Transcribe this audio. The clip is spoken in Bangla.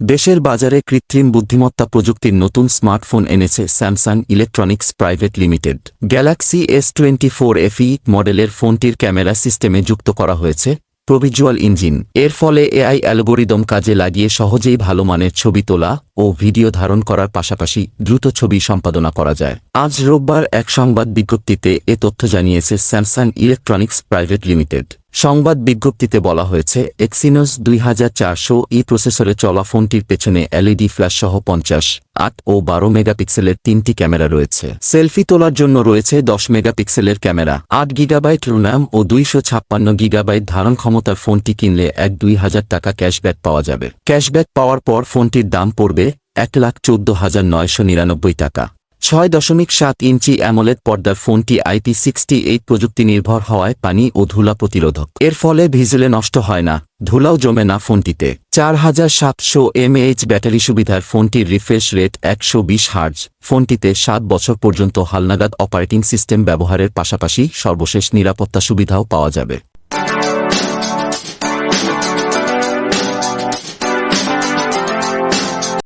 দেশের বাজারে কৃত্রিম বুদ্ধিমত্তা প্রযুক্তির নতুন স্মার্টফোন এনেছে Samsung electronics private limited. Galaxy S twenty four FE মডেলের ফোনটির ক্যামেরা সিস্টেমে যুক্ত করা হয়েছে প্রভিজুয়াল ইঞ্জিন। এর ফলে এআই অ্যালগোরিদম কাজে লাগিয়ে সহজেই ভালো মানের ছবি তোলা ও ভিডিও ধারণ করার পাশাপাশি দ্রুত ছবি সম্পাদনা করা যায়। আজ রোববার এক সংবাদ বিজ্ঞপ্তিতে এ তথ্য জানিয়েছে স্যামসাং ইলেকট্রনিক্স প্রাইভেট লিমিটেড। সংবাদ বিজ্ঞপ্তিতে বলা হয়েছে, এক্সিনোস দুই হাজার চারশো ই প্রসেসরে চলা ফোনটির পেছনে এলইডি ফ্ল্যাশ সহ পঞ্চাশ, আট ও বারো মেগাপিক্সেলের তিনটি ক্যামেরা রয়েছে। সেলফি তোলার জন্য রয়েছে দশ মেগাপিক্সেলের ক্যামেরা। আট গিগাবাইট রুনাম ও দুইশো ছাপ্পান্ন গিগাবাইট ধারণ ক্ষমতার ফোনটি কিনলে এক দুই হাজার টাকা ক্যাশব্যাক পাওয়া যাবে। ক্যাশব্যাক পাওয়ার পর ফোনটির দাম পড়বে এক লাখ চোদ্দ হাজার নয়শো নিরানব্বই টাকা। ছয় দশমিক সাত ইঞ্চি অ্যামোলেড পর্দার ফোনটি আইপি সিক্সটি এইট প্রযুক্তি নির্ভর হওয়ায় পানি ও ধুলা প্রতিরোধক। এর ফলে ভিজুলে নষ্ট হয় না, ধুলাও জমে না ফোনটিতে। চার হাজার সাতশো এমএএইচ ব্যাটারি সুবিধার ফোনটির রিফ্রেশ রেট একশো বিশ হার্জ। ফোনটিতে সাত বছর পর্যন্ত হালনাগাদ অপারেটিং সিস্টেম ব্যবহারের পাশাপাশি সর্বশেষ নিরাপত্তা সুবিধাও পাওয়া যাবে।